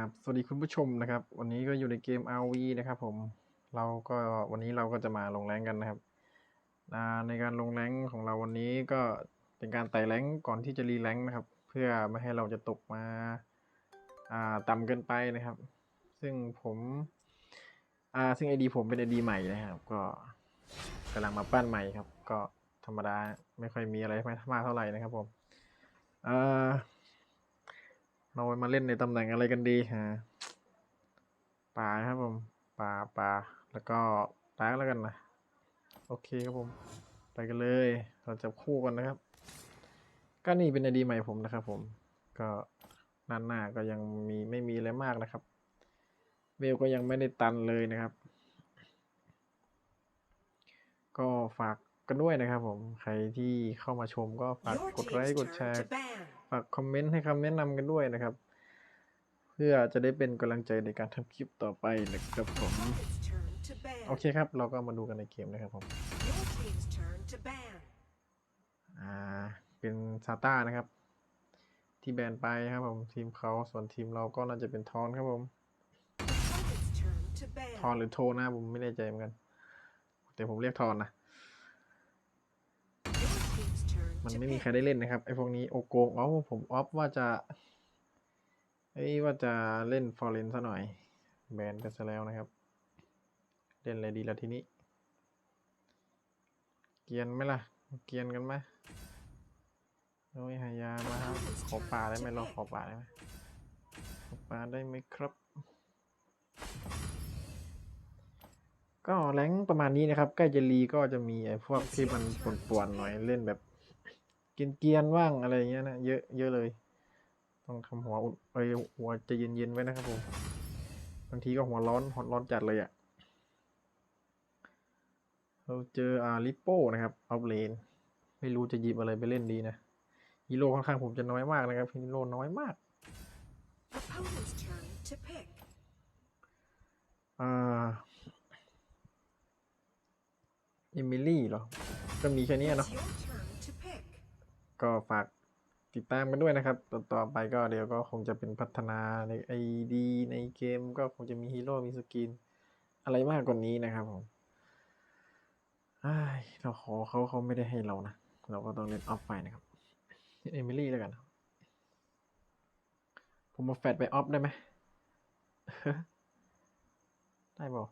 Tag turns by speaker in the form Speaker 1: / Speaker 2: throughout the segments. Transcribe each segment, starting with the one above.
Speaker 1: ครับ สวัสดีคุณผู้ชมนะครับ วันนี้ก็อยู่ในเกม RV นะครับผม เราก็วันนี้เราก็จะมาลงแรงกันนะครับ ในการลงแรงของเราวันนี้ก็เป็นการไต่แรงก่อนที่จะรีแรงนะครับ เพื่อไม่ให้เราจะตกมาอ่าต่ำเกินไปนะครับ ซึ่งผมซึ่ง ID ผมเป็น ID ใหม่นะครับ ก็กำลังมาปั้นใหม่ครับ ก็ธรรมดาไม่ค่อยมีอะไรมากเท่าไหร่นะครับผมอ่า เรามาเล่นในตำแหน่งอะไรกันดีฮะป่าครับผมป่าป่าแล้วก็ตากแล้วกันนะโอเคครับผม ไปกันเลย เราจะคู่กันนะครับ ก็นี่เป็นไอดีใหม่ผมนะครับผม ก็ด้านหน้าก็ยังมีไม่มีอะไรมากนะครับเวลก็ยังไม่ได้ตันเลยนะครับ ก็ฝากกันด้วยนะครับผม ใครที่เข้ามาชมก็ฝากกดไลค์กดแชร์ ฝากคอมเมนต์ให้คำแนะนำกันด้วยนะครับ เพื่อจะได้เป็นกำลังใจในการทำคลิปต่อไปนะครับผมโอเคครับ เราก็มาดูกันในเกมนะครับผมอ่าเป็นซาต้านะครับ ที่แบนไปครับผมทีมเขาส่วนทีมเราก็น่าจะเป็นทอนครับผมทอนหรือโทนะผมไม่แน่ใจเหมือนกัน แต่ผมเรียกทอนนะ มันไม่มีใครได้เล่นนะครับไอ้พวกนี้โอโกงอ๋อผมออฟว่าจะเอ้ยว่าจะเล่นฟอร์เรนซะหน่อย แบนไปซะแล้วนะครับ เล่นอะไรดีละทีนี้ เกียนไหมล่ะ เกียนกันไหมโอ้ยหายามาครับ ขอป่าได้ไหมเราขอป่าได้ไหมขอป่าได้ไหมครับ ก็แรงประมาณนี้นะครับ ใกล้จะรีก็จะมีไอ้พวกที่มันปวนๆหน่อยเล่นแบบ เกรียนๆว่างอะไรเงี้ยนะเยอะเยอะเลย ต้องทำหัวอุ่นเอ้ยหัวใจะเย็นๆไว้นะครับผมบางทีก็หัวร้อนหอนร้อนจัดเลยอะ่ะเราเจออาริโป้นะครับออฟเลนไม่รู้จะหยิบอะไรไปเล่นดีนะฮีโร่ค่อนข้างผมจะน้อยมากนะครับฮีโร่น้อยมาก
Speaker 2: Opponent's turn to pick.
Speaker 1: อ่าเอมิลี่เหรอก็มีแค่นี้เนาะ ก็ฝากติดตามกันด้วยนะครับต่อต่อไปก็เดี๋ยวก็คงจะเป็นพัฒนาในไอดีในเกมก็คงจะมีฮีโร่มีสกิน อะไรมากกว่านี้นะครับผมอ้าเราขอเขาเขาไม่ได้ให้เรานะ เราก็ต้องเล่นออฟไปนะครับเอมิลี่แล้วกัน ผมมาแฟดไปออฟได้ไหมได้บ่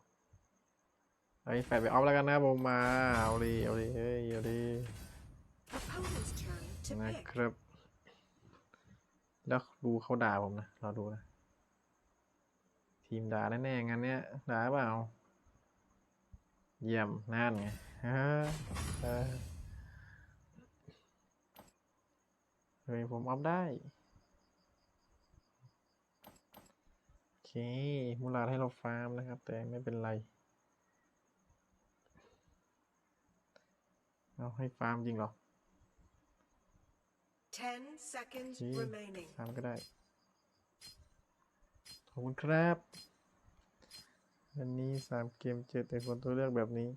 Speaker 1: เฮ้ยแฟดไปออฟแล้วกันนะผมมา เอาดีเอาดีเฮ้ยเอาดี นะครับ แล้วดูเขาด่าผมนะ เราดูนะ ทีมด่าแน่ๆงั้นเนี้ยด่าเปล่า เยี่ยมนั่นไงฮะเออเฮ้ยผมออฟได้ โอเค มูลาให้เราฟาร์มนะครับ แต่ไม่เป็นไรเอาให้ฟาร์มจริงเหรอ
Speaker 2: 10 seconds
Speaker 1: Gee.
Speaker 2: remaining.
Speaker 1: ฟาร์มก็ได้ ขอบคุณครับ วันนี้สามเกมเจอแต่คนตัวเลือกแบบนี้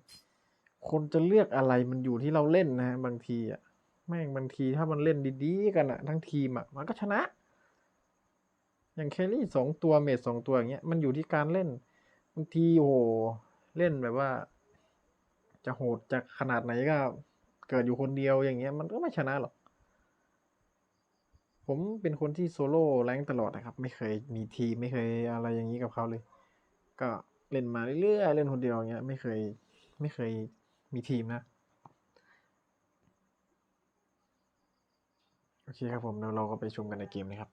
Speaker 1: คนจะเลือกอะไรมันอยู่ที่เราเล่นนะฮะบางทีอะ แม่งบางทีถ้ามันเล่นดีๆกันอะ ทั้งทีมอะ มันก็ชนะ อย่างแครี่สองตัวเมดสองตัวอย่างเงี้ย มันอยู่ที่การเล่น บางทีโอ้โหเล่นแบบว่า จะโหดจากขนาดไหนก็เกิดอยู่คนเดียวอย่างเงี้ย มันก็ไม่ชนะหรอก ผมเป็นคนที่โซโล่แรงตลอดนะครับ ไม่เคยมีทีมไม่เคยอะไรอย่างนี้กับเขาเลย ก็เล่นมาเรื่อยๆเล่นคนเดียวอย่างเงี้ยไม่เคยไม่เคยมีทีมนะ โอเคครับผมเดี๋ยวเราก็ไปชมกันในเกมเลยครับ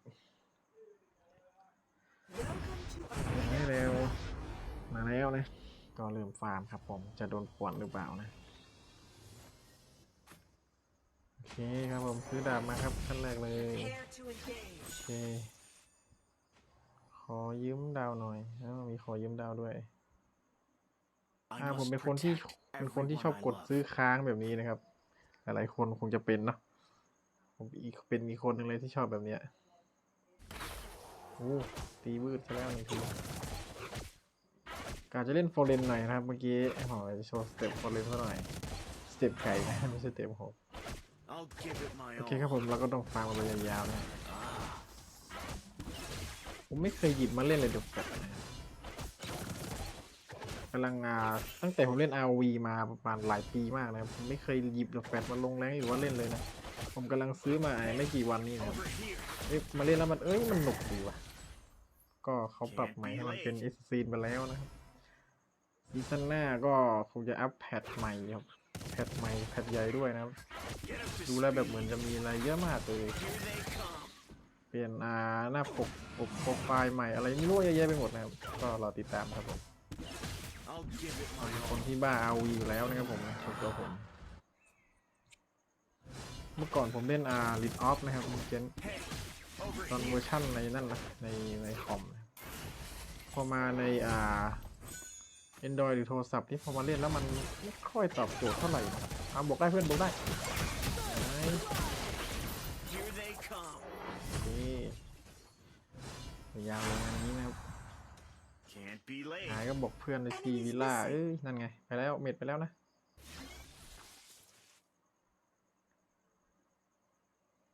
Speaker 1: มาแล้วมาแล้วนะก็เริ่มฟาร์มครับผมจะโดนป่วนหรือเปล่านะ โอ เคครับผมซื้อดาบมาครับขั้นแรกเลยโอเค ขอยืมดาวหน่อยแล้วมีขอยืมดาวด้วยอ่าผมเป็นคนที่เป็นคนที่ชอบกดซื้อค้างแบบนี้นะครับ หลายๆคนคงจะเป็นเนาะผมอีกเป็นอีคนหนึ่งเลยที่ชอบแบบเนี้ยโอ้ตีวืดซะแล้วหนึ่งทีกาจะเล่นโฟเรนหน่อยนะครับเมื่อกี้ขอจะโชว์สเต็ปโฟเรนซะหน่อยสเต็ปไก่ไม่ใช่สเต็ปหก
Speaker 3: I'll give it my
Speaker 1: โอเคครับผมเราก็ต้องฟังมาไปยาวๆนะผมไม่เคยหยิบมาเล่นเลยเดอะแฟตนะครับกำลังอ่าตั้งแต่ผมเล่น RV มาประมาณหลายปีมากนะครับผมไม่เคยหยิบเดอะแฟตมาลงแรงหรือว่าเล่นเลยนะ ผมกำลังซื้อมาไม่กี่วันนี้นะเอ้ยมาเล่นแล้วมันเอ้ยมันหนุกดีว่ะ ก็เขาปรับใหม่ให้มันเป็นเอสซีนไปแล้วนะครับซีซั่นหน้าก็คงจะอัปแพทใหม่ครับ แพทใหม่แพทใหญ่ด้วยนะครับ
Speaker 3: Get up to
Speaker 1: ดูแล้วแบบเหมือนจะมีอะไรเยอะมากเลย
Speaker 3: speed. Here they come.
Speaker 1: เปลี่ยนอ่าหน้าปกปกโปรไฟล์ใหม่อะไรไม่รู้เยอะแยะไปหมดนะครับ ก็รอติดตามครับผม
Speaker 3: I'll give it
Speaker 1: ผม
Speaker 3: my
Speaker 1: เป็นค
Speaker 3: all.
Speaker 1: นที่บ้าอาวีอยู่แล้วนะครับผมส่วนตัวผม เมื่อก่อนผมเล่นอ่าลิดออฟนะครับเจน
Speaker 3: Hey, over
Speaker 1: ตอนเวอ
Speaker 3: here.
Speaker 1: ร์ชั่นในนั่นนะในในคอมนะพอมาในอ่า Android หรือโทรศัพท์ที่พอมาเล่นแล้วมันไม่ค่อยตอบโจทย์เท่าไหร่นะครับเอาบอกได้เพื่อนบอกได้ไหน
Speaker 3: Here they come.
Speaker 1: นี่ยาวเลยงานนี้นะครับ
Speaker 3: Can't be late.
Speaker 1: หายก็บอกเพื่อนในทีวิลล่าเอ้ย นั่นไง ไปแล้ว เม็ดไปแล้วนะ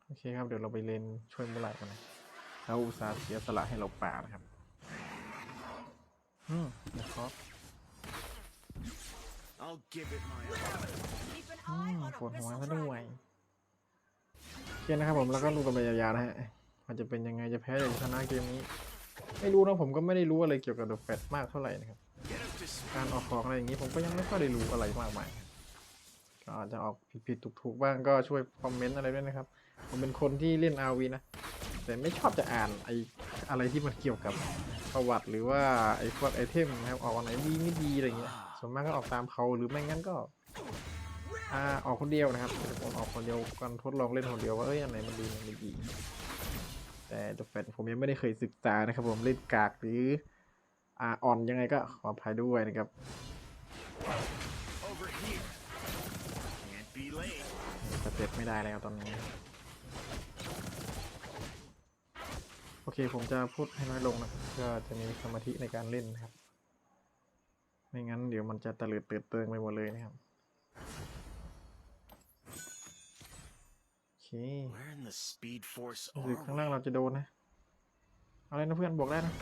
Speaker 1: โอเคครับ เดี๋ยวเราไปเลนช่วยมูไลกันนะเราอุตส่าห์เสียสละให้เราป่านะครับ อืมนะครับ
Speaker 3: I'll give it my all.
Speaker 2: Keep an
Speaker 1: อื
Speaker 2: eye
Speaker 1: ม
Speaker 2: on
Speaker 1: ปวด
Speaker 2: a
Speaker 1: หัว
Speaker 2: missile
Speaker 1: ซะด้วย
Speaker 2: dragon.
Speaker 1: โอเคนะครับผมแล้วก็ดูกันไปยาวๆนะฮะมันจะเป็นยังไงจะแพ้หรือชนะเกมนี้ ไม่รู้นะผมก็ไม่ได้รู้อะไรเกี่ยวกับเดอะแฟตมากเท่าไหร่นะครับ
Speaker 3: Get up to speed.
Speaker 1: การออกของอะไรอย่างนี้ผมก็ยังไม่ค่อยได้รู้อะไรมากมายครับก็อาจจะออกผิดๆถูกๆบ้างก็ช่วยคอมเมนต์อะไรด้วยนะครับ ผมเป็นคนที่เล่น RV นะ แต่ไม่ชอบจะอ่านไออะไรที่มันเกี่ยวกับประวัติหรือว่าไอพวกไอเทมนะครับออกอันไหนดีไม่ดีอะไรเงี้ย ส่วนมากก็ออกตามเขาหรือไม่งั้นก็อ่าออกคนเดียวนะครับเป็นคนออกคนเดียวกันทดลองเล่นคนเดียวว่าเอ้ยอันไหนมันดีมันไม่ดี แต่ตัวแฟนผมยังไม่ได้เคยศึกษานะครับ ผมเล่นกากหรืออ่าอ่อนยังไงก็ขออภัยด้วยนะครับสเต็ปไม่ได้แล้วตอนนี้โอเคผมจะพูดให้น้อยลงนะครับเพื่อจะมีสมาธิในการเล่นนะครับ ไม่งั้นเดี๋ยวมันจะตะเลิดเตือนเติงไปหมดเลยนะครับ โอเค
Speaker 3: Where in the speed force
Speaker 1: รู้สึก
Speaker 3: are
Speaker 1: ข้าง
Speaker 3: we?
Speaker 1: ล่างเราจะโดนนะ เอาเลยนะเพื่อนบอกได้นะ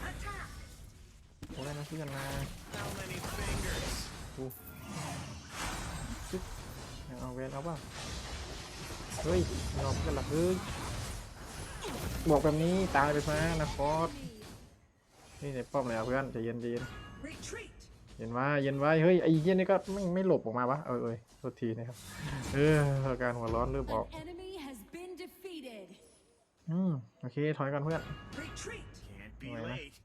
Speaker 1: บอกได้นะเพื่อนนะ
Speaker 3: How many fingers?
Speaker 1: ดูซึ๊บเอาเวนเอาเปล่าเฮ้ยยอมกันหลักเฮ้ยบอกแบบนี้ตายไปซะนะฟอสนี่ในป้อมเลยอะเพื่อนใจเย็นใจเย็น
Speaker 2: Retreat.
Speaker 1: เย็นไว้เย็นไว้เฮ้ยไอ้เหี้ยนี่ก็ไม่ไม่หลบออกมาวะเออเอยโทษทีนะครับเอออาการหัวร้อนเริ่มออก
Speaker 4: An enemy has been defeated.
Speaker 1: อืมโอเคถอยก่อนเพื่อน
Speaker 2: Retreat.
Speaker 3: Can't be
Speaker 1: Wait,
Speaker 3: late.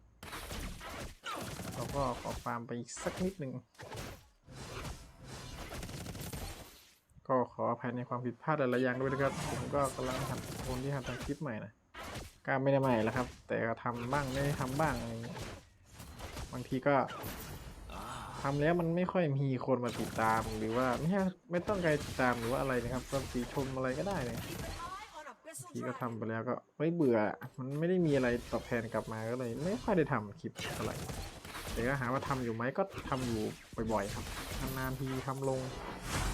Speaker 1: เราก็ขอฟาร์มไปอีกสักนิดหนึ่งก็ขออภัยในความผิดพลาดหลายๆอย่างด้วยนะครับ ผมก็กำลังหัดคนที่หัดทำคลิปใหม่นะกล้าไม่ได้ใหม่แล้วครับ แต่ก็ทำบ้างไม่ได้ทำบ้างอะไรอย่างเงี้ยบางทีก็
Speaker 3: Ah,
Speaker 1: ทำแล้วมันไม่ค่อยมีคนมาติดตามหรือว่าไม่ไม่ต้องการติดตามหรือว่าอะไรนะครับก็ติชมอะไรก็ได้เลยทีก็ทำไปแล้วก็ไม่เบื่อ มันไม่ได้มีอะไรตอบแทนกลับมาก็เลย ไม่ค่อยได้ทำคลิปเท่าไหร่แต่ก็หาว่าทำอยู่ไหมก็ทำอยู่บ่อยๆครับนานๆทีทำลง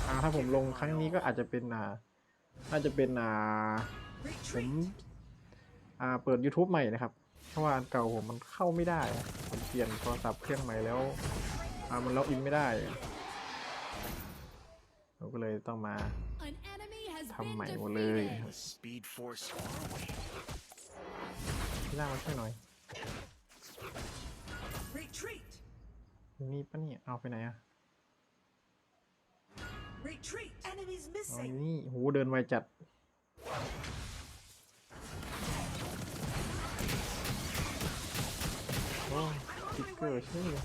Speaker 1: อ่าถ้าผมลงครั้งนี้ก็อาจจะเป็นอ่าน่าจะเป็นอ่าผมอ่าเปิด YouTube ใหม่นะครับ เพราะว่าเก่าผมมันเข้าไม่ได้ ผมเปลี่ยนโทรศัพท์เครื่องใหม่แล้ว อ่ามันล็อกอินไม่ได้เราก็เลยต้องมา
Speaker 4: An enemy has
Speaker 1: Thăm
Speaker 4: been
Speaker 1: mày một lời.
Speaker 4: defeated.
Speaker 3: the speed force are we?
Speaker 1: พี่ล่างมาช่วยหน่อย
Speaker 2: Retreat.
Speaker 1: มีปะเนี่ยเอาไปไหนอะ
Speaker 2: Retreat. Enemies
Speaker 1: เอา
Speaker 2: missing.
Speaker 1: นี่โหเดินไวจัดโอ้สติ๊กเกอร์ใช่เลย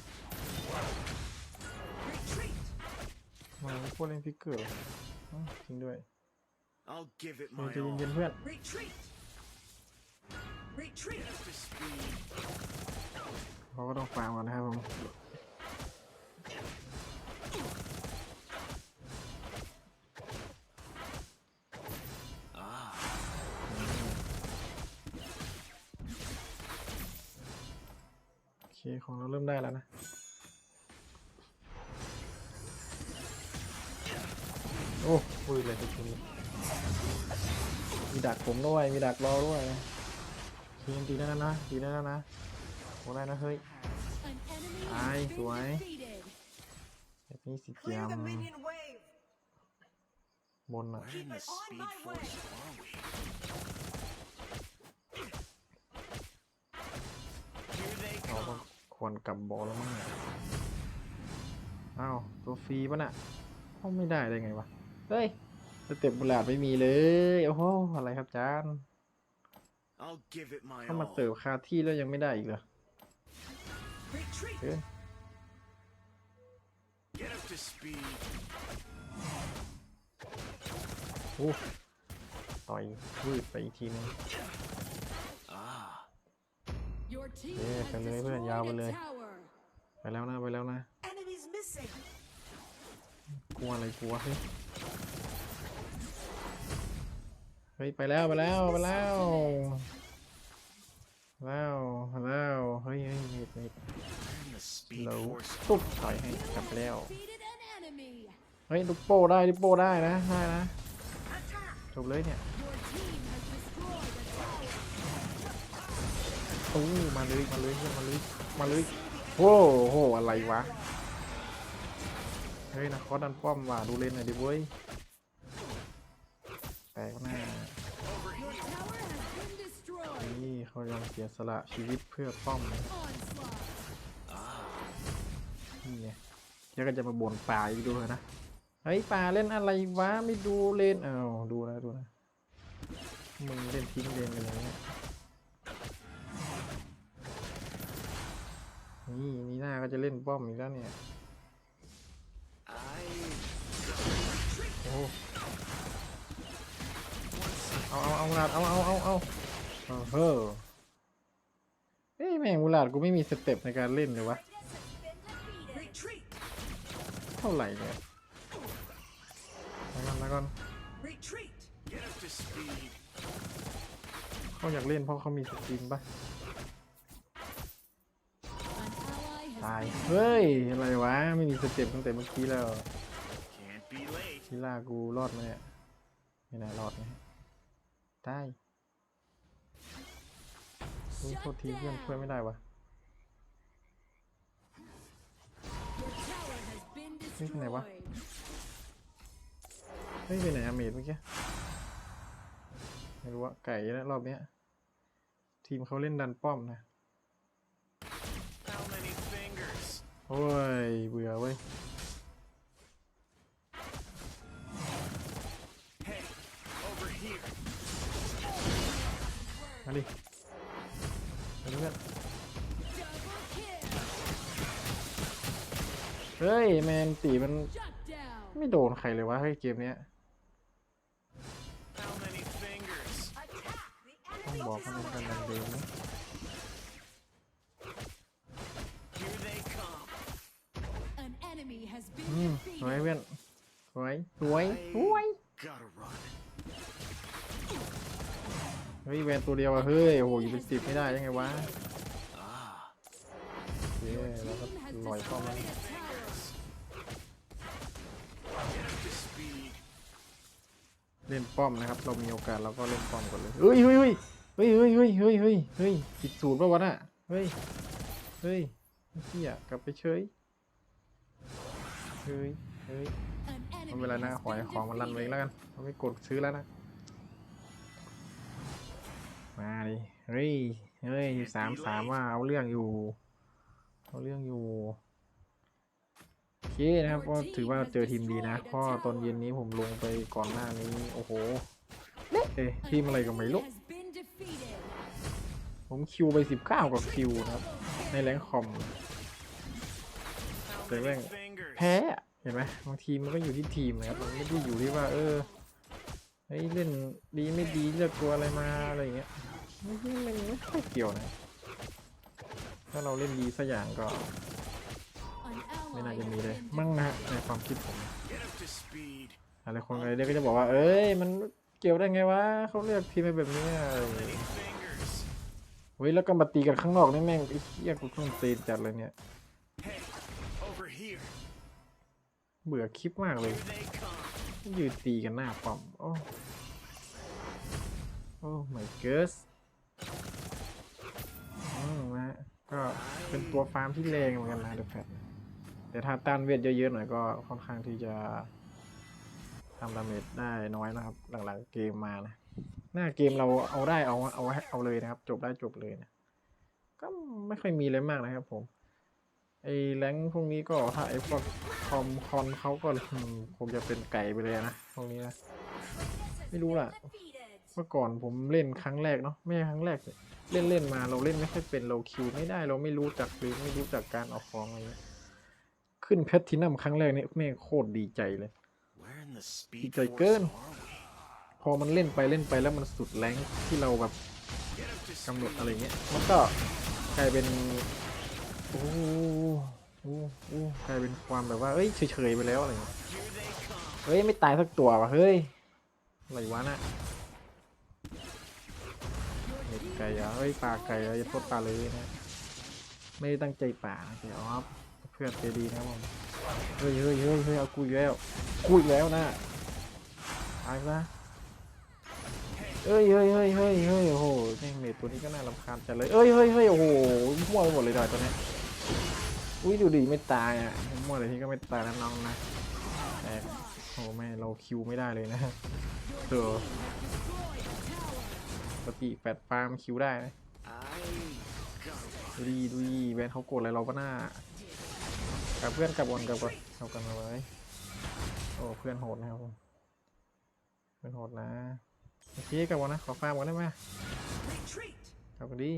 Speaker 1: มาพวกเล่นพิกเกอร์เหรออ้าวจริงด้วย
Speaker 3: I'll give it
Speaker 1: เฮ้ย
Speaker 3: my
Speaker 1: ใจ
Speaker 3: all.
Speaker 1: เย็นๆเพื่อน
Speaker 2: Retreat. Retreat.
Speaker 3: Get up to speed.
Speaker 1: เขาก็ต้องฟาร์มกันนะครับผม
Speaker 3: Ah,
Speaker 1: โอเคของเราเริ่มได้แล้วนะ โอ้ปืนเลยทุกคนมีดักผมด้วยมีดักรอด้วยทีนตีได้แล้วนะตีได้แล้วนะโอ้ได้นะเฮ้ย
Speaker 4: An enemy
Speaker 1: Ai,
Speaker 4: has been
Speaker 1: tuổi.
Speaker 4: defeated.
Speaker 1: แบบนี้สิเกียมบนอะเราก็
Speaker 3: come.
Speaker 1: ควรกลับบอลแล้วมั้งเนี่ยอ้าวตัวฟรีป่ะน่ะเขาไม่ได้ได้ไงวะ เฮ้ยสเต็ปบุหลาดไม่มีเลย โอ้โห อะไรครับจาน
Speaker 3: I'll give it my
Speaker 1: เข้ามา
Speaker 3: all.
Speaker 1: เสิร์ฟคาที่แล้วยังไม่ได้อีกเหรอ
Speaker 2: Retreat.
Speaker 1: เกิน
Speaker 3: Get up to speed.
Speaker 1: โอ้ต่อยวืดไปอีกทีนึง
Speaker 3: Ah.
Speaker 4: Your team
Speaker 1: Yeah,
Speaker 4: has
Speaker 1: ไปเลยเพื่อนยาวไป
Speaker 4: destroyed
Speaker 1: เลย
Speaker 4: a tower.
Speaker 1: ไปแล้วนะ ไปแล้วนะ
Speaker 2: Enemies missing.
Speaker 1: กลัวอะไรกลัวเฮ้ยเฮ้ยไปแล้วไปแล้วไปแล้วแล้วแล้วเฮ้ยเฮ้ยเมดเมด
Speaker 3: Where in the speed
Speaker 1: เรา
Speaker 3: force
Speaker 1: ตุ๊บต่อยให้กลับไปแล้ว
Speaker 4: Defeated an enemy.
Speaker 1: เฮ้ยลูกโป้ได้ลูกโป้ได้นะได้นะ
Speaker 2: Attack.
Speaker 1: จบเลยเนี่ย
Speaker 4: Your team has destroyed a tower.
Speaker 1: โอ้มาเลยมาเลยเพื่อนมาเลยมาเลยโอ้โหอะไรวะ เฮ้ยนะคอดันป้อมว่ะดูเลนหน่อยดิเว้ยแปลกหน้านี่เขายอมเสียสละชีวิตเพื่อป้อมนี่ไงแล้วก็จะมาบ่นป่าอีกด้วยนะ เฮ้ยป่าเล่นอะไรวะไม่ดูเลนอ้าวดูนะดูนะมึงเล่นทิ้งเลนกันเลยเนี่ยนี่นี่หน้าก็จะเล่นป้อมอีกแล้วเนี่ย เอาเอาเอามูลาดเอาเอาเอาเอาเอาเฮ้อเฮ้ยแม่งมูลาดกูไม่มีสเต็ปในการเล่นเลยวะเท่าไหร่เนี่ยแล้วก่อนแล้วก่อนเขาอยากเล่นเพราะเขามีสกินปะตาย เฮ้ย อะไรวะ ไม่มีสเต็ปตั้งแต่เมื่อกี้แล้ว ชิล่ากูรอดไหมเนี่ยไม่น่ารอดนะได้อุ๊ยโทษทีเพื่อนช่วย
Speaker 4: down.
Speaker 1: ไม่ได้วะ
Speaker 4: Your tower has been
Speaker 1: เฮ้ยไปไหนวะเฮ้ยไปไหนอะเมดเมื่อกี้ไม่รู้ว่าไก่นะรอบเนี้ย ทีมเขาเล่นดันป้อมนะโอ้ยเบื่อเว้ย มาดิมาดิเพื่อน
Speaker 4: Double kill.
Speaker 1: เฮ้ยแมนตีมัน
Speaker 4: Shut down.
Speaker 1: ไม่โดนใครเลยวะเฮ้ยเกมเนี้ย
Speaker 3: How many fingers?
Speaker 2: Attack the
Speaker 1: ต้อง
Speaker 2: enemy
Speaker 1: บอกให้มันเป็นดันเดิมนะ
Speaker 3: Here they come.
Speaker 4: An enemy has
Speaker 1: อืม
Speaker 4: been
Speaker 1: สวย
Speaker 4: defeated.
Speaker 1: เพื่อนสวยสวยสวย
Speaker 3: Gotta run.
Speaker 1: เฮ้ยแวนตัวเดียวอะเฮ้ยโอ้โหอยู่เป็นสิบไม่ได้ยังไงวะเย้แล้วก็ลอยป้อมแล้ว
Speaker 4: destroyed a tower.
Speaker 3: Get up to speed.
Speaker 1: เล่นป้อมนะครับ เรามีโอกาสเราก็เล่นป้อมก่อนเลยเฮ้ยเฮ้ยเฮ้ยเฮ้ยเฮ้ยเฮ้ยเฮ้ยเฮ้ยเฮ้ยผิดสูตรป่าวะน่ะเฮ้ยเฮ้ยเฮียกลับไปเฉยเฮ้ยเฮ้ยไม่เป็นไรนะ
Speaker 4: has
Speaker 1: ขอให้
Speaker 4: been
Speaker 1: ของมันรันเองแล้วกันเราไม่กดซื้อแล้วนะ เฮ้ย เฮ้ยสามสามว่าเอาเรื่องอยู่ เอาเรื่องอยู่โอเคนะครับก็ถือว่าเจอทีมดีนะเพราะตอนเย็นนี้ผมลงไปก่อนหน้านี้ โอ้โหเละเอ้ย
Speaker 4: An
Speaker 1: ทีมอะไรก็ไม่รู้
Speaker 4: enemy has been defeated.
Speaker 1: ผมคิวไปสิบเก้ากับคิวนะครับ ในแรงค์คอม
Speaker 3: How
Speaker 1: They
Speaker 3: many
Speaker 1: ring.
Speaker 3: fingers?
Speaker 1: แพ้อะเห็นไหมบางทีมันก็อยู่ที่ทีมนะครับมันไม่ได้อยู่ที่ว่า เออเฮ้ยเล่นดีไม่ดีเลือกตัวอะไรมาอะไรอย่างเงี้ย ไม่ไม่ไม่ค่อยเกี่ยวนะ ถ้าเราเล่นดีสักอย่างก็ไม่น่าจะมีเลย มั่งนะฮะในความคิดผมอะไรคนอะไรเด็กก็จะบอกว่า เอ้ย มันเกี่ยวได้ไงวะเขาเลือกทีมแบบนี้อะไรอย่าง
Speaker 3: Many
Speaker 1: เฮ้ยแล้วก็มาตีกันข้างนอกนี่แม่งไอ้เหี้ยกูต้องตีนจัดเลยเนี่ย เบื่อคลิปมากเลยยืนตีกันหน้าป้อมโอ้โอ้ my god อืมนะฮะก็เป็นตัวฟาร์มที่แรงเหมือนกันนะเดอะแฟตแต่ถ้าต้านเวทเยอะๆหน่อยก็ค่อนข้างที่จะทำดาเมจได้น้อยนะครับ หลังๆเกมมานะหน้าเกมเราเอาได้เอาเอาเอาเลยนะครับ จบได้จบเลยนะก็ไม่ค่อยมีอะไรมากนะครับผมไอ้แรงพวกนี้ก็ถ้าไอ้พวกคอมคอนเขาก็คงจะเป็นไก่ไปเลยนะพวกนี้นะไม่รู้ล่ะ เมื่อก่อนผมเล่นครั้งแรกเนาะไม่ใช่ครั้งแรกเล่นเล่นมาเราเล่นไม่ค่อยเป็นเราคิวไม่ได้เราไม่รู้จักหรือไม่รู้จักการออกของอะไรขึ้นเพชรทินัมครั้งแรกเนี่ยแม่โคตรดีใจเลย
Speaker 3: Where in the speed
Speaker 1: Đi chơi
Speaker 3: force
Speaker 1: cơn.
Speaker 3: are we?
Speaker 1: พอมันเล่นไปเล่นไปแล้วมันสุดแรงที่เราแบบกำหนดอะไรเงี้ยมันก็กลายเป็นโอ้โหโอ้กลายเป็นความแบบว่าเอ้ยเฉยๆไปแล้วอะไรเงี้ยเฮ้ยไม่ตายสักตัววะเฮ้ยอะไรวะน่ะ ก่เหรอเฮ้ยปลาไก่เราจะโทษปลาเลยนะ ไม่ได้ตั้งใจป่านะเดี๋ยวออฟเพื่อนใจดีนะผมเฮ้ยเฮ้ยเฮ้ยเฮ้ยเอากูอีกแล้วกูอีกแล้วนะตายซะเฮ้ยเฮ้ยเฮ้ยเฮ้ยเฮ้ยโอ้โหแม่งเมดตัวนี้ก็น่ารำคาญจังเลยเอ้ยเฮ้ยเฮ้ยโอ้โหมั่วไปหมดเลยดอยตัวนี้อุ้ยดูดิไม่ตายอะมั่วเลยที่ก็ไม่ตายนะน้องนะแต่โอ้แม่เราคิวไม่ได้เลยนะเออ ปกติแปดฟาร์มคิวได้นะดูดีดูดีแบนเขาโกรธอะไรเราปะหน้ากับเพื่อนกลับวนกลับก่อนเอากันมาไว้โอ้เพื่อนโหดนะครับผมเพื่อนโหดนะโอเคกลับวนนะขอฟาร์มก่อนได้ไหมกลับกันดี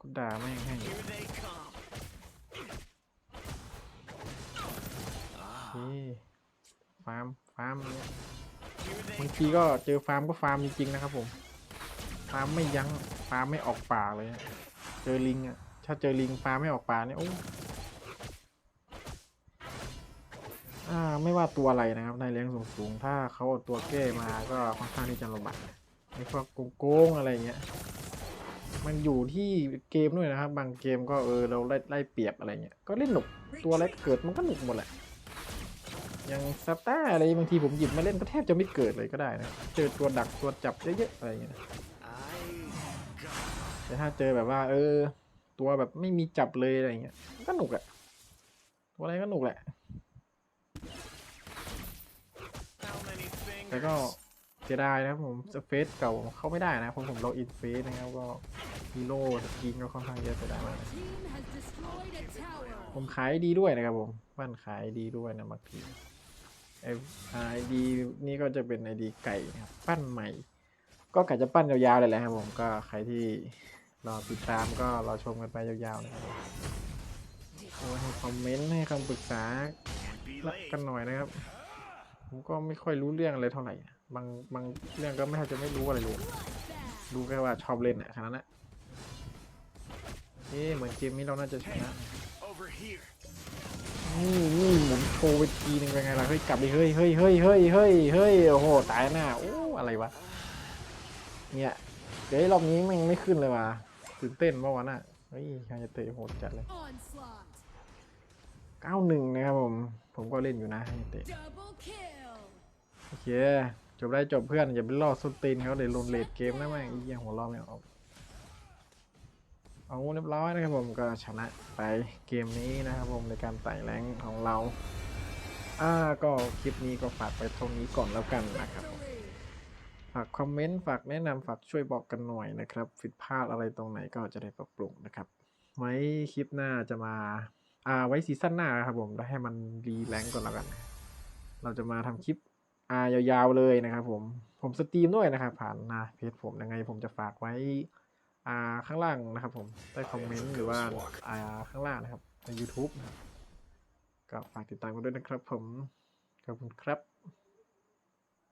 Speaker 1: กูด่าแม่งให้โอเคฟาร์มฟาร์มเนี่ย บางทีก็เจอฟาร์มก็ฟาร์มจริงๆนะครับผม ฟาร์มไม่ยั้ง ฟาร์มไม่ออกป่าเลย เจอลิงอะ ถ้าเจอลิงฟาร์มไม่ออกป่าเนี่ยโอ้อ่าไม่ว่าตัวอะไรนะครับในแรงสูงๆถ้าเขาเอาตัวแก้มาก็ค่อนข้างที่จะลำบากไอ้พวกโกงๆอะไรเงี้ย มันอยู่ที่เกมด้วยนะครับ บางเกมก็เออเราไล่ไล่เปรียบอะไรเงี้ย ก็เล่นหนุกตัวอะไรเกิดมันก็หนุกหมดแหละ อย่างซัตตาอะไรบางทีผมหยิบมาเล่นก็แทบจะไม่เกิดเลยก็ได้นะ เจอตัวดักตัวจับเยอะๆอะไรอย่างเงี้ยแต่ถ้าเจอแบบว่า เออ ตัวแบบไม่มีจับเลยอะไรอย่างเงี้ยก็หนุกอะตัวอะไรก็หนุกแหละ แต่ก็เสียดายนะครับผมเฟซเก่าเข้าไม่ได้นะผมผมเราอินเฟซนะครับก็ฮีโร่สกินก็ค่อนข้างเยอะเสียดายมากผมขายดีด้วยนะครับผมบ้านขายดีด้วยนะบางที ไอดีนี่ก็จะเป็นไอดีไก่นะครับปั้นใหม่ ก็กะจะปั้นยาวๆเลยแหละครับผมก็ใครที่รอติดตามก็รอชมกันไปยาวๆนะครับผมเอาไว้ให้คอมเมนต์ให้คำปรึกษากันหน่อยนะครับ ผมก็ไม่ค่อยรู้เรื่องอะไรเท่าไหร่บางบางเรื่องก็ไม่แทบจะไม่รู้อะไรเลย
Speaker 4: Bloodbath.
Speaker 1: รู้แค่ว่าชอบเล่นอะแค่นั้นแหละเอ๊เหมือนเกมนี้เราน่าจะชนะ นี่นี่หมุนโชว์ไปทีนึงเป็นไงล่ะเฮ้ยกลับไปเฮ้ยเฮ้ยเฮ้ยเฮ้ยเฮ้ยเฮ้ยโอ้โหตายหน้าโอ้อะไรวะเนี่ยเดี๋ยวรอบนี้ม่งไม่ขึ้นเลยว่ะตื่นเต้นเมื่อวานอะเฮ้ยใครจะเตะโหดจัดเลย
Speaker 4: Onslaught.
Speaker 1: 91นะครับผม ผมก็เล่นอยู่นะให้เตะโอเคจบได้จบเพื่อนอย่าไปล่อส้นตีนเขาเดี๋ยวลนเลดเกมนะแม่งอีเหี้ยหัวเรอไม่ออก เอาเรียบร้อยนะครับผมก็ชนะไปเกมนี้นะครับผมในการไต่แรงของเรา อ่าก็คลิปนี้ก็ฝากไปเท่านี้ก่อนแล้วกันนะครับฝากคอมเมนต์ฝากแนะนำฝากช่วยบอกกันหน่อยนะครับผิดพลาดอะไรตรงไหนก็จะได้ปรับปรุงนะครับไว้คลิปหน้าจะมาอ่าไว้ซีซั่นหน้าครับผมแล้วให้มันรีแรงก่อนแล้วกัน เราจะมาทำคลิปอ่ายาวๆเลยนะครับผมผมสตรีมด้วยนะครับผ่านน้าเพจผมยังไงผมจะฝากไว้ อ่าข้างล่างนะครับผมใต้คอมเมนต์หรือว่าอ่าข้างล่างนะครับใน YouTube นะครับก็ฝากติดตามกันด้วยนะครับผมขอบคุณครับ